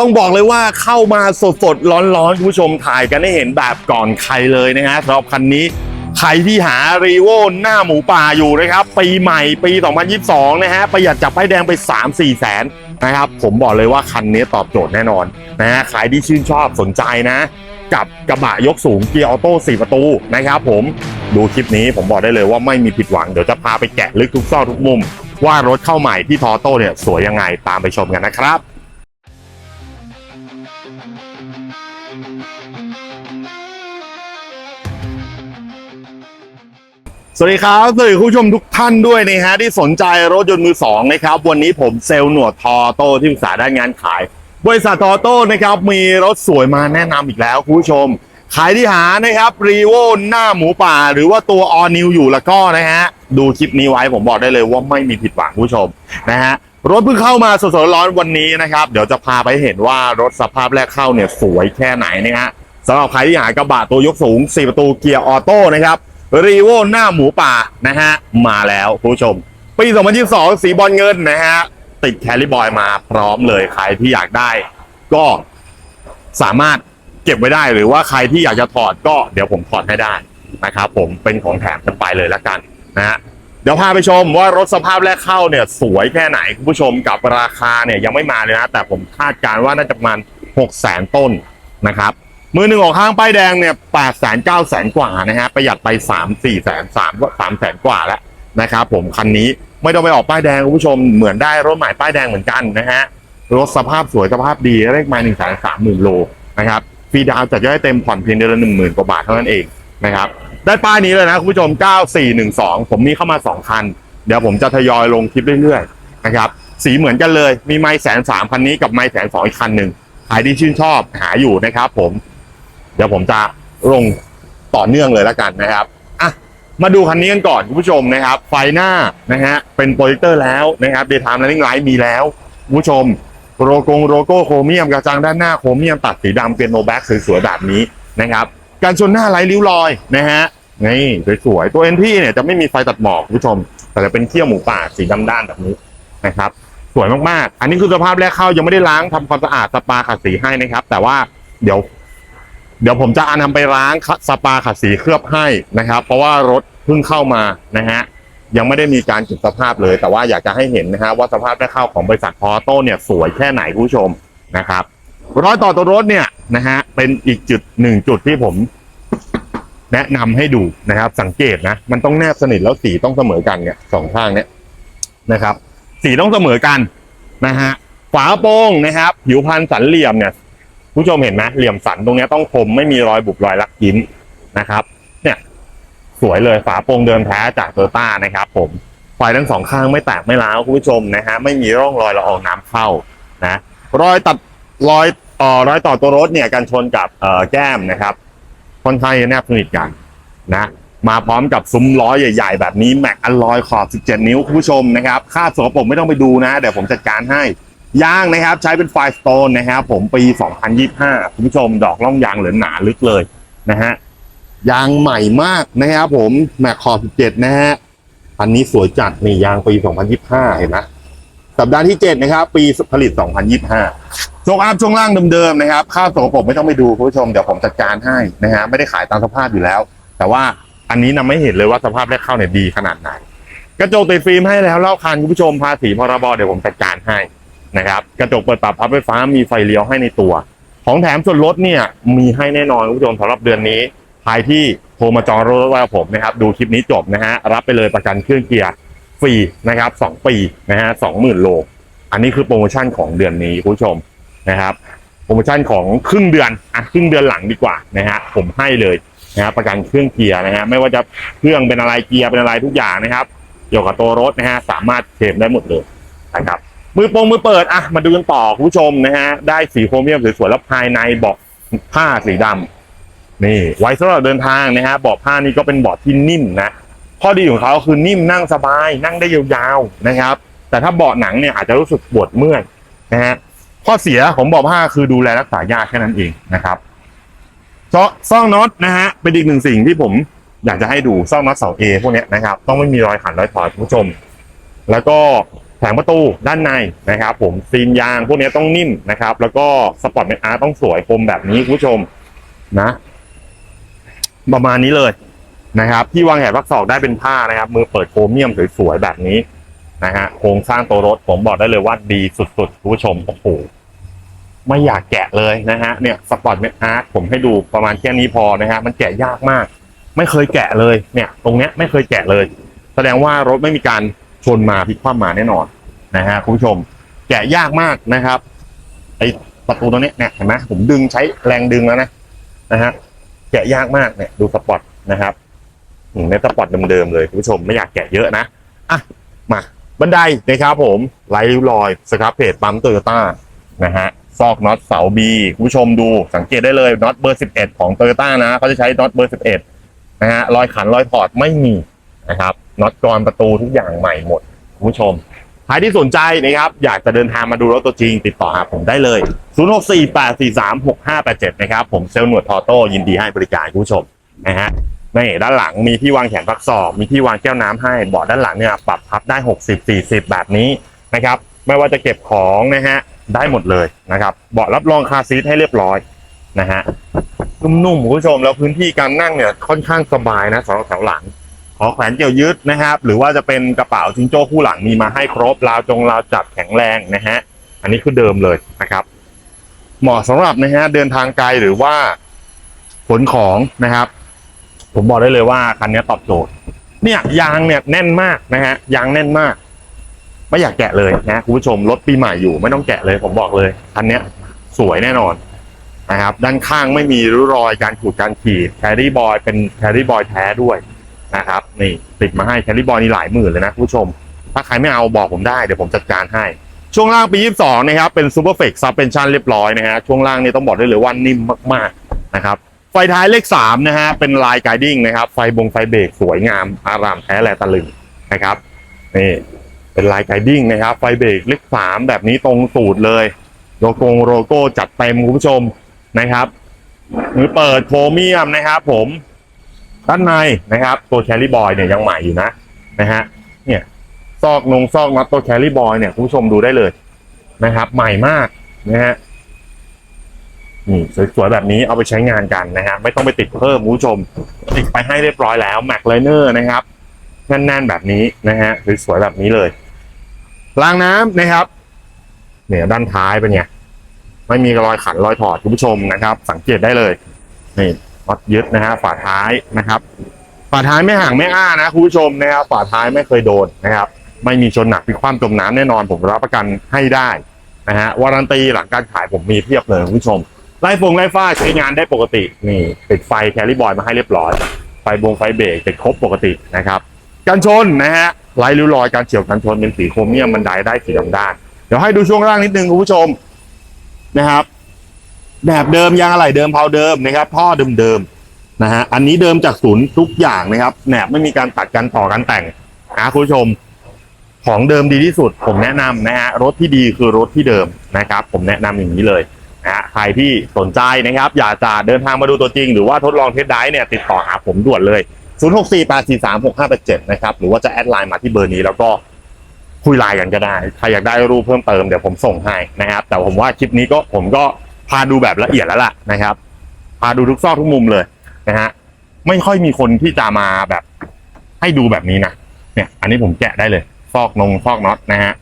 ต้องบอกเลยว่าเข้ามาสดสดร้อนร้อนๆ คุณผู้ชมถ่ายกันให้เห็นแบบก่อนใครเลยนะฮะสำหรับคันนี้ใครที่หารีโวหน้าหมูป่าอยู่นะครับ ปีใหม่ปี 2022 นะฮะประหยัดจับป้ายแดงไป 3-4 แสนนะครับ ผมบอกเลยว่าคันนี้ตอบโจทย์แน่นอนนะฮะใครที่ชื่นชอบสนใจนะ กับกระบะยกสูงเกียร์ออโต้4ประตูนะครับผมดูคลิปนี้ผมบอกได้เลยว่าไม่มีผิดหวัง เดี๋ยวจะพาไปแกะลึกทุกซอกทุกมุม ว่ารถเข้าใหม่ที่ทอโต้เนี่ยสวยยังไงตามไปชมกันนะครับ สวัสดีครับสวัสดีคุณผู้ชมทุกท่านด้วยนะฮะที่สนใจรถยนต์มือสองนะครับ วันนี้ผมเซลล์หนวดทอโต้ที่ปรึกษาด้านงานขาย บริษัททอโต้นะครับมีรถสวยมาแนะนำอีกแล้วคุณผู้ชม ขายที่หานะครับรีโวหน้าหมูป่า หรือว่าตัวออนิวอยู่แล้วก็นะฮะดูคลิปนี้ไว้ผมบอกได้เลยว่าไม่มีผิดหวังคุณผู้ชมนะฮะรถเพิ่งเข้ามาสดๆร้อนๆวันนี้นะครับ เดี๋ยวจะพาไปเห็นว่ารถสภาพแรกเข้าเนี่ยสวยแค่ไหนนะฮะสำหรับใครที่หากระบะตัวยกสูง4ประตูเกียร์ออโต้นะครับ รีโวหน้าหมูป่านะฮะมาแล้วคุณผู้ชม ปี 2022 สีบอลเงินนะฮะติดแคลิบอยมาพร้อมเลยใครที่อยากได้ ก็สามารถเก็บไว้ได้หรือว่าใครที่อยากจะถอดก็เดี๋ยวผมถอดให้ได้นะครับผมเป็นของแถมกันไปเลยละกันนะฮะเดี๋ยวพาไปชมว่ารถสภาพแรกเข้าเนี่ยสวยแค่ไหนคุณผู้ชมกับราคาเนี่ยยังไม่มาเลยนะ แต่ผมคาดการณ์ว่าน่าจะประมาณ6 0 0 0 0ต้นนะครับ มือหนึ่งของข้างป้ายแดงเนี่ยแปดแสนเก้าแสนกว่านะฮะประหยัดไปสามสี่แสนสามสามแสนกว่าแล้วนะครับผมคันนี้ไม่ต้องไปออกป้ายแดงคุณผู้ชมเหมือนได้รถใหม่ป้ายแดงเหมือนกันนะฮะรถสภาพสวยสภาพดีเลขไมาหนึ่งแสนสามหมื่นโลนะครับฟรีดาวจัดย่อยเต็มผ่อนเพียงเดือนละหนึ่งหมื่นกว่าบาทเท่านั้นเองนะครับได้ป้ายนี้เลยนะคุณผู้ชม 9412 ผมมีเข้ามา 2 คัน เดี๋ยวผมจะทยอยลงคลิปเรื่อยๆนะครับสีเหมือนกันเลยมีไม้แสนสามคันนี้กับไม้แสนสองอีกคันหนึ่งใครที่ชื่นชอบหาอยู่นะครับผม ดี๋ยวผมจะลงต่อเนื่องเลยแล้วกันนะครับอะมาดูคันนี้กันก่อนคุณผู้ชมนะครับ ไฟหน้านะฮะเป็นโปรเจคเตอร์แล้วนะครับ Daytime Running Light มีแล้วคุณผู้ชมโลโกงโลโก้โครเมียมกระจังด้านหน้าโครเมียมตัดสีดำเป็นโนแบ็กสวยๆแบบนี้นะครับการชนหน้าไร้ริ้วรอยนะฮะนี่สวยๆตัวเอ็นที่เนี่ยจะไม่มีไฟตัดหมอกคุณผู้ชม แต่จะเป็นเขี้ยวหมูป่าสีดำด้านแบบนี้นะครับสวยมากๆ อันนี้คือสภาพแรกเข้ายังไม่ได้ล้างทำความสะอาดสปาขัดสีให้นะครับ แต่ว่าเดี๋ยว เดี๋ยวผมจะเอานำไปล้างสปาขัดสีเคลือบให้นะครับ เพราะว่ารถเพิ่งเข้ามานะฮะยังไม่ได้มีการเก็บสภาพเลย แต่ว่าอยากจะให้เห็นนะฮะว่าสภาพได้เข้าของบริษัทพอโต้เนี่ยสวยแค่ไหนผู้ชมนะครับรอยต่อตัวรถเนี่ยนะฮะเป็นอีกจุดหนึ่งจุดที่ผม แนะนำให้ดูนะครับ สังเกตนะ มันต้องแนบสนิทแล้วสีต้องเสมอกันเนี่ยสองข้างเนี่ยนะครับ สีต้องเสมอกันนะฮะฝาโปร่งนะครับ ผิวพันสันเหลี่ยมเนี่ย ผู้ชมเห็นไหมเหลี่ยมสันตรงนี้ต้องคมไม่มีรอยบุบรอยลักยิ้มนะครับ เนี่ย สวยเลยฝาโปร่งเดิมแท้จากโตต้านะครับ ผมไฟทั้งสองข้างไม่แตกไม่ร้าวคุณผู้ชมนะฮะไม่มีร่องรอยละอองน้ำเข้านะรอยตัดรอยต่อรอยต่อตัวรถเนี่ยกันชนกับเอ่อแก้มนะครับค่อนข้างจะแนบสนิทกันนะมาพร้อมกับซุ้มล้อใหญ่ ๆ แบบนี้แม็กอลลอยขอบ 17 นิ้วคุณผู้ชมนะครับค่าสกปรกไม่ต้องไปดูนะ เดี๋ยวผมจัดการให้ ยางนะครับใช้เป็นไฟสโตนนะครับผมปี 2025 คุณผู้ชมดอกล่องยางเหลือหนาลึกเลยนะฮะยางใหม่มากนะครับผมแม็กขอบ17 นะฮะอันนี้สวยจัดนี่ยางปี 2025 เห็นไหมสัปดาห์ที่ 7 นะครับ ปีผลิต 2025ช่วงอัพช่วงล่างเดิมๆนะครับค่าสกปรกไม่ต้องไปดูคุณผู้ชมเดี๋ยวผมจัดการให้นะฮะไม่ได้ขายตามสภาพอยู่แล้ว แต่ว่าอันนี้นำไม่เห็นเลยว่าสภาพแรกเข้าเนี่ยดีขนาดไหน กระจกติดฟิล์มให้แล้วเล่าคันคุณผู้ชมภาษีพรบเดี๋ยวผมจัดการให้ นะครับกระจกเปิดปรับพับไฟฟ้ามีไฟเลี้ยวให้ในตัว ของแถมส่วนลดเนี่ยมีให้แน่นอนคุณผู้ชมสำหรับเดือนนี้ใครที่โทรมาจองรถไว้กับผมนะครับดูคลิปนี้จบนะฮะรับไปเลยประกันเครื่องเกียร์ฟรีนะครับสองปีนะฮะสองหมื่นโล อันนี้คือโปรโมชั่นของเดือนนี้คุณผู้ชมนะครับโปรโมชั่นของครึ่งเดือนอะครึ่งเดือนหลังดีกว่านะฮะผมให้เลยนะฮะประกันเครื่องเกียร์นะฮะไม่ว่าจะเครื่องเป็นอะไรเกียร์เป็นอะไรทุกอย่างนะครับเกี่ยวกับตัวรถนะฮะสามารถเคลมได้หมดเลยนะครับ มือโปรงมือเปิดอะมาดูกันต่อคุณผู้ชมนะฮะ ได้สีโครเมียมสวยๆแล้วภายในเบาะผ้าสีดำนี่ ไว้สำหรับเดินทางนะฮะเบาะผ้านี่ก็เป็นเบาะที่นิ่มนะข้อดีของเขาคือนิ่มนั่งสบาย นั่งได้ยาวๆนะครับ แต่ถ้าเบาะหนังเนี่ยอาจจะรู้สึกปวดเมื่อยนะฮะข้อเสียของเบาะผ้าคือดูแลรักษายากแค่นั้นเองนะครับซ่องน็อตนะฮะเป็นอีกหนึ่งสิ่งที่ผมอยากจะให้ดูซ่องน็อตเสาเอพวกนี้นะครับ ต้องไม่มีรอยขันรอยถอดคุณผู้ชม แล้วก็ แผงประตูด้านในนะครับ ผมซีนยางพวกนี้ต้องนิ่มนะครับ แล้วก็สปอร์ตเมอาร์ต้องสวยคมแบบนี้คุณผู้ชมนะ ประมาณนี้เลยนะครับ ที่วางแหวนพักศอกได้เป็นผ้านะครับ มือเปิดโครเมียมสวยๆแบบนี้นะฮะโครงสร้างตัวรถผมบอกได้เลยว่าดีสุดๆคุณผู้ชมโอ้โหไม่อยากแกะเลยนะฮะเนี่ยสปอร์ตเมอาร์ผมให้ดูประมาณแค่นี้พอนะฮะมันแกะยากมาก ไม่เคยแกะเลยเนี่ย ตรงเนี้ยไม่เคยแกะเลย แสดงว่ารถไม่มีการ ชนมาพลิกคว่ำมาแน่นอนนะฮะคุณผู้ชม แกะยากมากนะครับไอประตูตัวนี้เนี่ยเห็นไหมผมดึงใช้แรงดึงแล้วนะนะฮะแกะยากมากเนี่ยดูสปอร์ตนะครับในสปอร์ตเดิมๆเลยคุณผู้ชมไม่อยากแกะเยอะนะอะมาบันไดนะครับผมไร้ริ้วรอยสครับเพจปั๊มโตโยต้านะฮะซอกน็อตเสาบีคุณผู้ชมดูสังเกตได้เลยน็อตเบอร์ 11 ของโตโยต้านะเขาจะใช้น็อตเบอร์ 11นะฮะรอยขันรอยถอดไม่มีนะครับ น็อตกรอนประตูทุกอย่างใหม่หมดคุณผู้ชมใครที่สนใจนะครับ อยากจะเดินทางมาดูรถตัวจริง ติดต่อหาผมได้เลย 0648436587 นะครับ ผมเซลล์หนวดทอโต้ยินดีให้บริการคุณผู้ชมนะฮะนี่ด้านหลังมีที่วางแขนพักศอกมีที่วางแก้วน้ำให้เบาะด้านหลังเนี่ยปรับพับได้ 60 40 แบบนี้นะครับ ไม่ว่าจะเก็บของนะฮะได้หมดเลยนะครับ เบาะรับรองคาร์ซีทให้เรียบร้อยนะฮะนุ่มๆคุณผู้ชมแล้วพื้นที่การนั่งเนี่ยค่อนข้างสบายนะสำหรับแถวหลัง ขอแขวนเกี่ยวยึดนะครับ หรือว่าจะเป็นกระเป๋าจิงโจ้คู่หลังมีมาให้ครบราวจงราวจับแข็งแรงนะฮะอันนี้คือเดิมเลยนะครับ เหมาะสำหรับนะฮะเดินทางไกลหรือว่าขนของนะครับ ผมบอกได้เลยว่าคันนี้ตอบโจทย์ เนี่ยยางเนี่ยแน่นมากนะฮะยางแน่นมาก ไม่อยากแกะเลยนะคุณผู้ชมรถปีใหม่อยู่ไม่ต้องแกะเลย ผมบอกเลยคันนี้สวยแน่นอนนะครับ ด้านข้างไม่มีริ้วรอยการขูดการขีดแครี่บอยเป็นแครี่บอยแท้ด้วย นะครับนี่ติดมาให้แครี่บอยนี่หลายหมื่นเลยนะผู้ชม ถ้าใครไม่เอาบอกผมได้เดี๋ยวผมจัดการให้ ช่วงล่างปี 22 นะครับ เป็นซูเปอร์เฟกซับเป็นชันเรียบร้อยนะฮะช่วงล่างนี่ต้องบอกได้เลยว่านิ่มมากๆนะครับไฟท้ายเลข3นะฮะเป็นลายไกดิ้งนะครับ ไฟบงไฟเบรกสวยงามอารามแท้แลตะลึงนะครับนี่เป็นลายไกดิ้งนะครับ ไฟเบรกเลข3แบบนี้ตรงสูตรเลยโลโก้โลโก้จัดเต็มคุณผู้ชมนะครับมือเปิดโครเมียมนะครับผม ด้านในนะครับ ตัวแคลรี่บอยเนี่ยยังใหม่อยู่นะนะฮะเนี่ยซอกนงซอกน็อตตัวแคลรี่บอยเนี่ยคุณผู้ชมดูได้เลยนะครับ ใหม่มากนะฮะนี่สวยๆแบบนี้เอาไปใช้งานกันนะฮะไม่ต้องไปติดเพิ่มคุณผู้ชม ติดไปให้เรียบร้อยแล้วแม็กไลเนอร์นะครับแน่นๆแบบนี้นะฮะสวยๆแบบนี้เลยรางน้ำนะครับ เนี่ยด้านท้ายเป็นไงไม่มีรอยขันรอยถอดคุณผู้ชมนะครับ สังเกตได้เลยนี่ น็อตยึดนะฮะฝาท้ายนะครับ ฝาท้ายไม่ห่างไม่อ้านะคุณผู้ชมนะครับฝาท้ายไม่เคยโดนนะครับ ไม่มีชนหนักพลิกคว่ำจมน้ำแน่นอนผมรับประกันให้ได้นะฮะวารันตีหลังการขายผมมีเทียบเลยคุณผู้ชมไล่ฟงไล่ฟ้าใช้งานได้ปกตินี่ติดไฟแคลิบอยมาให้เรียบร้อย ไฟบงไฟเบรกติดครบปกตินะครับกันชนนะฮะไล่ริ้วรอยการเฉียวกันชนเป็นสีโครเมียมบันไดได้สีดำด้านเดี๋ยวให้ดูช่วงล่างนิดนึงคุณผู้ชมนะครับ แบบเดิมยางอะไหล่เดิมเพาเดิมนะครับท่อเดิมๆนะฮะอันนี้เดิมจากศูนย์ทุกอย่างนะครับแหนบไม่มีการตัดกันต่อกันแต่งนะคุณผู้ชม ของเดิมดีที่สุด ผมแนะนำนะฮะรถที่ดีคือรถที่เดิมนะครับ ผมแนะนำอย่างนี้เลยนะฮะใครที่สนใจนะครับ อยากจะเดินทางมาดูตัวจริง หรือว่าทดลองเทสไดฟ์เนี่ยติดต่อหาผมด่วนเลย 0648436587 นะครับหรือว่าจะแอดไลน์มาที่เบอร์นี้แล้วก็คุยไลน์กันก็ได้ ใครอยากได้รูปเพิ่มเติมเดี๋ยวผมส่งให้นะครับ แต่ผมว่าคลิปนี้ก็ผมก็ พาดูแบบละเอียดแล้วล่ะนะครับ พาดูทุกซอกทุกมุมเลยนะฮะไม่ค่อยมีคนที่จะมาแบบ ให้ดูแบบนี้นะเนี่ย อันนี้ผมแกะได้เลยซอกนงซอกน็อตนะฮะ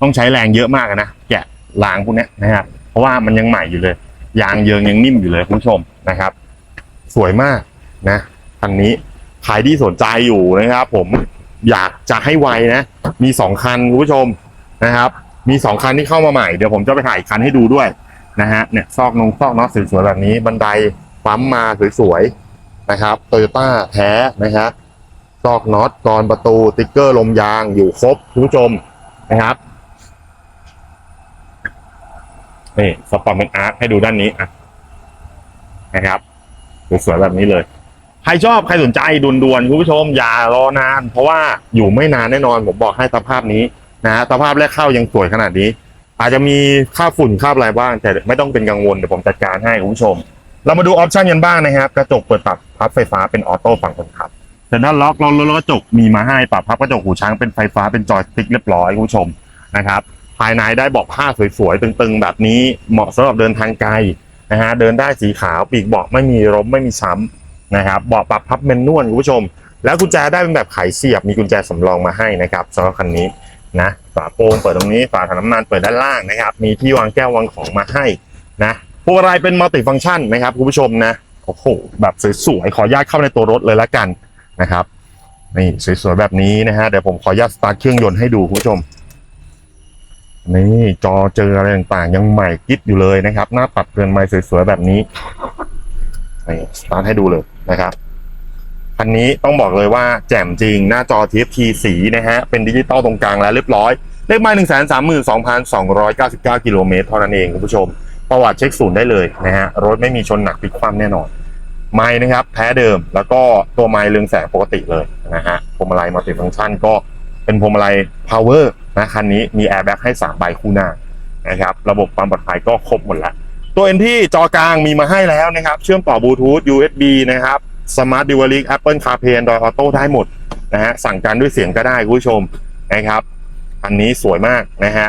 ต้องใช้แรงเยอะมากนะแกะล้างพวกนี้นะฮะเพราะว่ามันยังใหม่อยู่เลย ยางเยิงยังนิ่มอยู่เลยคุณผู้ชมนะครับ สวยมากนะคันนี้ใครที่สนใจอยู่นะครับ ผมอยากจะให้ไวนะมีสองคันคุณผู้ชมนะครับ มีสองคันที่เข้ามาใหม่เดี๋ยวผมจะไปถ่ายอีกคันให้ดูด้วย นะฮะเนี่ยซอกนงซอกน็อตสวยๆแบบนี้ บันไดปั๊มมาสวยๆนะครับโตโยต้าแท้นะครับซอกน็อตกรอนประตูติ๊กเกอร์ลมยางอยู่ครบคุณผู้ชมนะครับนี่สปอร์ตเป็นอาร์ตให้ดูด้านนี้อะนะครับสวยๆแบบนี้เลย ใครชอบใครสนใจด่วนๆคุณผู้ชม อย่ารอนาน เพราะว่าอยู่ไม่นานแน่นอนผมบอกให้สภาพนี้นะฮะสภาพแรกเข้ายังสวยขนาดนี้ อาจจะมีค่าฝุ่นค่าอะไรบ้าง แต่ไม่ต้องเป็นกังวลเดี๋ยวผมจัดการให้คุณผู้ชม เรามาดูออปชันกันบ้างนะครับ กระจกเปิดปรับพับไฟฟ้าเป็นออโต้ฝั่งคนขับเซ็นทรัลล็อกเรารถกระจกมีมาให้ปรับพับกระจกหูช้างเป็นไฟฟ้าเป็นจอยสติ๊กเรียบร้อยคุณผู้ชมนะครับภายในได้เบอกผ้าสวยๆตึงๆ แบบนี้เหมาะสำหรับเดินทางไกลนะฮะเดินได้สีขาวปีกเบาะไม่มีล้มไม่มีช้ำนะครับเบาะปรับพับเมนนวลคุณผู้ชม แล้วกุญแจได้เป็นแบบไขเสียบมีกุญแจสำรองมาให้นะครับสำหรับคันนี้ นะฝาโปร่งเปิดตรงนี้ฝาถังน้ำมันเปิดด้านล่างนะครับ มีที่วางแก้ววางของมาให้นะพวงมาลัยเป็นมัลติฟังก์ชันนะครับคุณผู้ชมนะโอ้โหแบบสวยๆขออนุญาตเข้าในตัวรถเลยละกันนะครับนี่สวยๆแบบนี้นะฮะเดี๋ยวผมขออนุญาตสตาร์ทเครื่องยนต์ให้ดูคุณผู้ชมนี่จอเจออะไรต่างๆ ยังใหม่กิ๊บอยู่เลยนะครับ หน้าปัดเรือนไม้สวยๆแบบนี้นี่สตาร์ทให้ดูเลยนะครับ คันนี้ต้องบอกเลยว่าแจ่มจริงหน้าจอ TFT สีนะฮะ เป็นดิจิตอลตรงกลางแล้วเรียบร้อย เลขไม้หนึ่งแสนสามหมื่นสองพันสองร้อยเก้าสิบเก้ากิโลเมตรเท่านั้นเองคุณผู้ชม ประวัติเช็คศูนย์ได้เลยนะฮะ รถไม่มีชนหนักพลิกคว่ำแน่นอน ไม้นะครับ แพ้เดิมแล้วก็ตัวไม้เรืองแสงปกติเลยนะฮะพวงมาลัยมัลติฟังก์ชันก็เป็นพวงมาลัย power นะคันนี้มีแอร์แบ็กให้3ใบคู่หน้านะครับ ระบบความปลอดภัยก็ครบหมดแล้วตัว NT จอกลางมีมาให้แล้วนะครับ เชื่อมต่อบลูทูธ USB นะครับ Smart d e v i c e Apple CarPlay Android Auto ได้หมดนะฮะสั่งการด้วยเสียงก็ได้คุณผู้ชมนะครับอันนี้สวยมากนะฮะ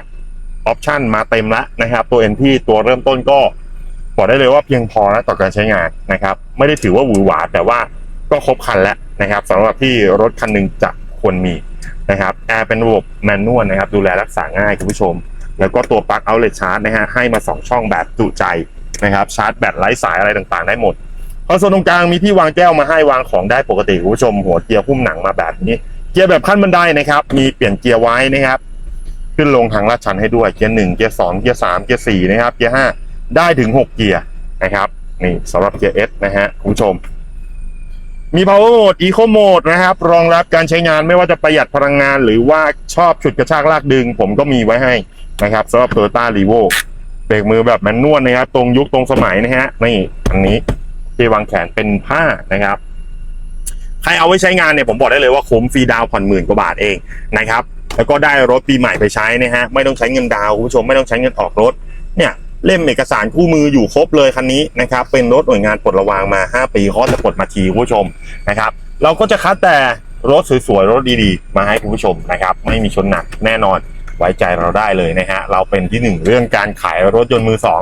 ออปชั่นมาเต็มแล้วนะครับ ตัว NT ตัวเริ่มต้นก็บอกได้เลยว่าเพียงพอแล้วต่อการใช้งานนะครับ ไม่ได้ถือว่าหวือหวาแต่ว่าก็ครบคันแล้วนะครับสำหรับที่รถคันหนึ่งจะควรมีนะครับแอร์เป็นระบบแมนนวลนะครับ ดูแลรักษาง่ายคุณผู้ชม แล้วก็ตัวปลั๊กเอาเล t ชาร์จนะฮะให้มา 2 ช่องแบบจุใจนะครับชาร์จแบตไร้สายอะไรต่างๆ ได้หมด อนโซลตรงกลางมีที่วางแก้วมาให้วางของได้ปกติคุณผู้ชมหัวเกียร์หุ้มหนังมาแบบนี้ เกียร์แบบขั้นบันไดนะครับ มีเปลี่ยนเกียร์ไว้นะครับ ขึ้นลงทางลาดชันให้ด้วยเกียร์หนึ่งเกียร์สองเกียร์สามเกียร์สี่นะครับเกียร์ห้าได้ถึงหกเกียร์นะครับนี่สำหรับเกียร์เอสนะฮะคุณผู้ชม มี power mode eco mode นะครับ รองรับการใช้งานไม่ว่าจะประหยัดพลังงาน หรือว่าชอบฉุดกระชากลากดึง ผมก็มีไว้ให้นะครับสำหรับ Toyota r e v o เบรกมือแบบแมนนวลนะครับ ตรงยุคตรงสมัยนะฮะนี่อันนี้ ที่วางแขนเป็นผ้านะครับ ใครเอาไว้ใช้งานเนี่ยผมบอกได้เลยว่าคุ้มฟรีดาวผ่อนหมื่นกว่าบาทเองนะครับ แล้วก็ได้รถปีใหม่ไปใช้นะฮะไม่ต้องใช้เงินดาวคุณผู้ชมไม่ต้องใช้เงินออกรถ เนี่ยเล่มเอกสารคู่มืออยู่ครบเลยคันนี้นะครับ เป็นรถหน่วยงานปลดระวางมา 5 ปีเขาจะปลดมาทีคุณผู้ชมนะครับ เราก็จะคัดแต่รถสวยๆรถดีๆ มาให้คุณผู้ชมนะครับ ไม่มีชนหนักแน่นอนไว้ใจเราได้เลยนะฮะเราเป็นที่หนึ่งเรื่องการขายรถยนต์มือสอง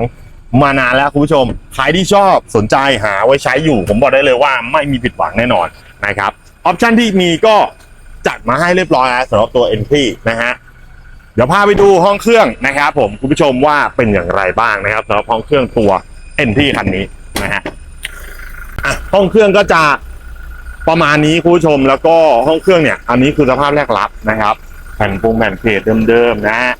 มานานแล้วคุณผู้ชม ใครที่ชอบสนใจหาไว้ใช้อยู่ ผมบอกได้เลยว่าไม่มีผิดหวังแน่นอนนะครับออปชันที่มีก็จัดมาให้เรียบร้อยแล้วสำหรับตัว n t นะฮะเดี๋ยวพาไปดูห้องเครื่องนะครับผมคุณผู้ชมว่าเป็นอย่างไรบ้างนะครับสำหรับห้องเครื่องตัวเอ็นที่คันนี้นะฮะอะห้องเครื่องก็จะประมาณนี้คุณผู้ชมแล้วก็ห้องเครื่องเนี่ย อันนี้คือสภาพแรกรับนะครับ แผ่นปูแผ่นเพจเดิมๆนะฮะ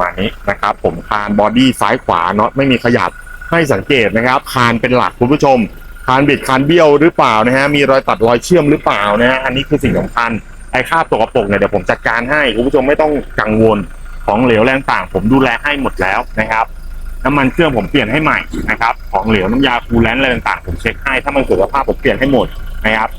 ประมาณนี้นะครับ ผมคานบอดี้ซ้ายขวาน็อตไม่มีขยับให้สังเกตนะครับคานเป็นหลักคุณผู้ชมคานบิดคานเบี้ยวหรือเปล่านะฮะมีรอยตัดรอยเชื่อมหรือเปล่านะฮะอันนี้คือสิ่งสำคัญไอ้ค่าบตัวกระปกเนี่ยเดี๋ยวผมจัดการให้คุณผู้ชมไม่ต้องกังวลของเหลวแรงต่าง ผมดูแลให้หมดแล้วนะครับน้ำมันเครื่องผมเปลี่ยนให้ใหม่นะครับของเหลวน้ำยาคูลแลนต์อะไรต่างๆผมเช็คให้ถ้ามันเกิดสภาพผมเปลี่ยนให้หมดนะครับ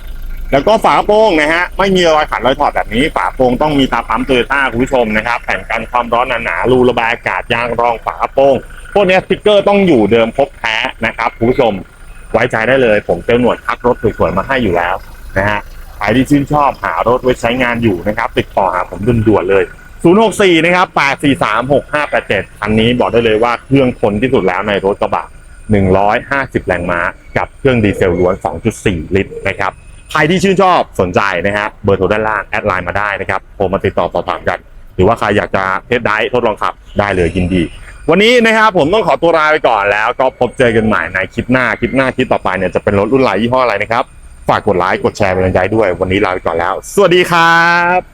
แล้วก็ฝากระโปรงนะฮะไม่มีรอยขัดรอยถอดแบบนี้ฝากระโปรงต้องมีตาปั๊มโตโยต้าคุณผู้ชมนะครับแผ่นกันความร้อนหนาๆรูระบายอากาศยางรองฝากระโปรงพวกนี้สติ๊กเกอร์ต้องอยู่เดิมครบแท้นะครับคุณผู้ชมไว้ใจได้เลย ผมเจลหนวดคัดรถสวยๆมาให้อยู่แล้วนะฮะใครที่ชื่นชอบหารถไว้ใช้งานอยู่นะครับ ติดต่อหาผมด่วนๆเลย 064 นะครับ 843 6587คันนี้บอกได้เลยว่าเครื่องทนที่สุดแล้วในรถกระบะ150 แรงม้า กับเครื่องดีเซลล้วน 2.4 ลิตรนะครับ ใครที่ชื่นชอบสนใจนะฮะเบอร์โทรด้านล่างแอดไลน์มาได้นะครับโทรมาติดต่อสอบถามกัน หรือว่าใครอยากจะเทสได้ทดลองขับได้เลยยินดี วันนี้นะครับผมต้องขอตัวลาไปก่อนแล้ว ก็พบเจอกันใหม่ในคลิปหน้าคลิปหน้าคลิปต่อไปเนี่ยจะเป็นรถรุ่นไหนยี่ห้ออะไรนะครับฝากกดไลค์กดแชร์เป็นกำลังใจด้วย วันนี้ลาไปก่อนแล้ว สวัสดีครับ